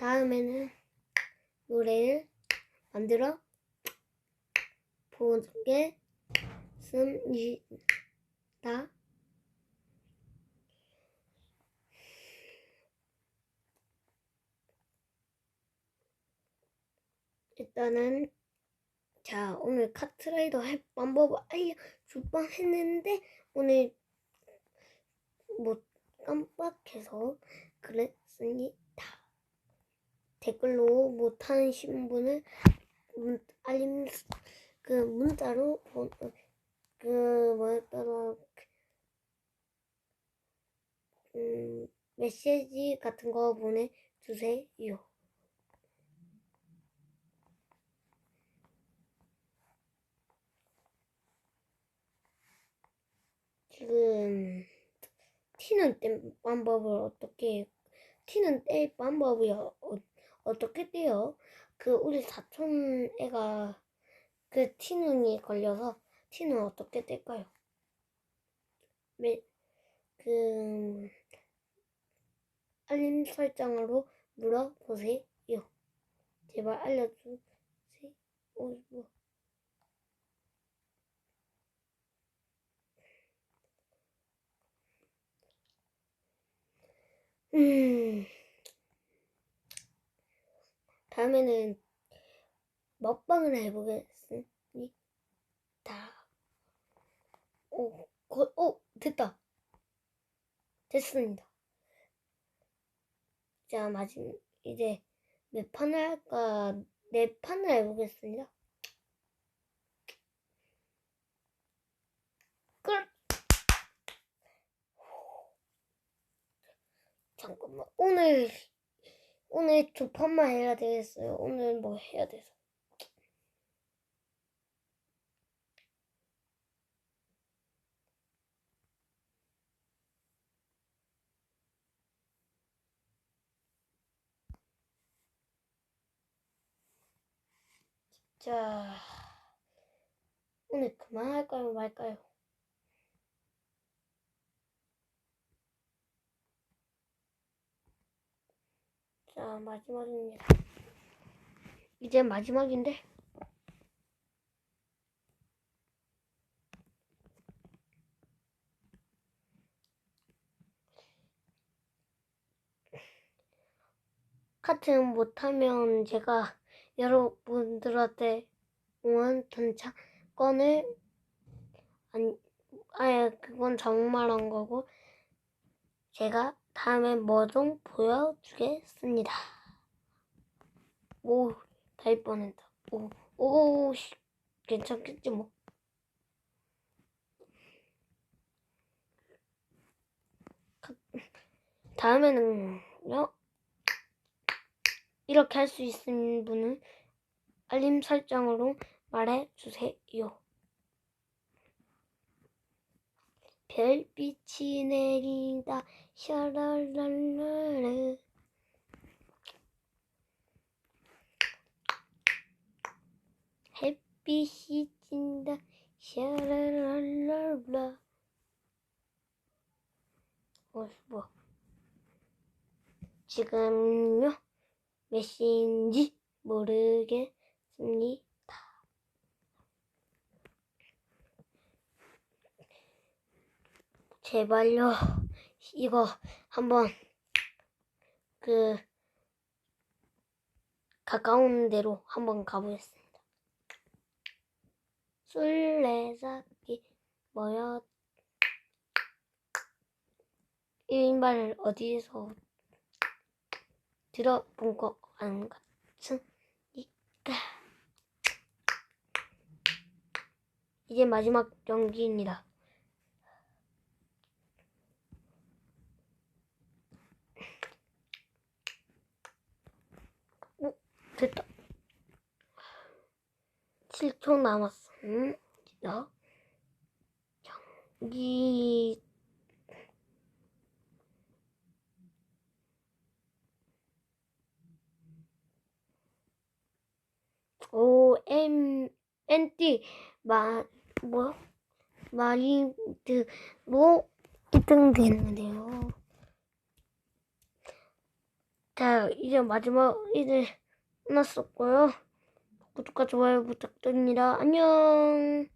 다음에는 노래를 만들어 보겠습니다. 일단은 자 오늘 카트라이더 할 방법을 알려줄 뻔했는데 오늘 뭐 깜빡해서 그랬습니다. 댓글로 못하신 분을 문- 알림 그 문자로 보- 그 뭐였더라 음, 메시지 같은 거 보내주세요. 지금 티는 뗀 방법을 어떻게 티는 뗄 방법이 어, 어떻게 떼요? 그 우리 사촌 애가 그 티눈이 걸려서 티는 어떻게 뗄까요? 매, 그 알림 설정으로 물어보세요. 제발 알려주세요. 어, 뭐. 음. 다음에는 먹방을 해보겠습니다. 오, 거, 오, 됐다. 됐습니다. 자, 마지막, 이제 몇 판을 할까? 네 판을 해보겠습니다. 끝! 잠깐만, 오늘, 오늘 두 판만 해야 되겠어요. 오늘 뭐 해야 돼서. 자, 오늘 그만할까요, 말까요? 자, 마지막입니다. 이제 마지막인데. 카트는 못하면 제가 여러분들한테 응원 전차권을 아니 아예 그건 정말 한 거고 제가 다음에 뭐 좀 보여주겠습니다. 오, 달 뻔했다. 오, 오, 씨, 괜찮겠지 뭐. 가- 다음에는요. 이렇게 할 수 있는 분은 알림 설정으로 말해주세요. 별빛이 내린다. 샤랄랄라르 햇빛이 진다. 샤랄랄랄라. 어, 뭐. 지금요? 몇 시인지 모르겠습니다. 제발요, 이거 한번 그 가까운 데로 한번 가보겠습니다. 술래잡기 뭐야? 1인발 어디에서 들어본 거안 같으니까 이제 마지막 경기입니다. 오, 됐다. 7초 남았습니다. 경기 오, M, NT, 마, 뭐, 마린드로 1등 됐는데요. 자, 이제 마지막 이제 끝났었고요. 구독과 좋아요 부탁드립니다. 안녕.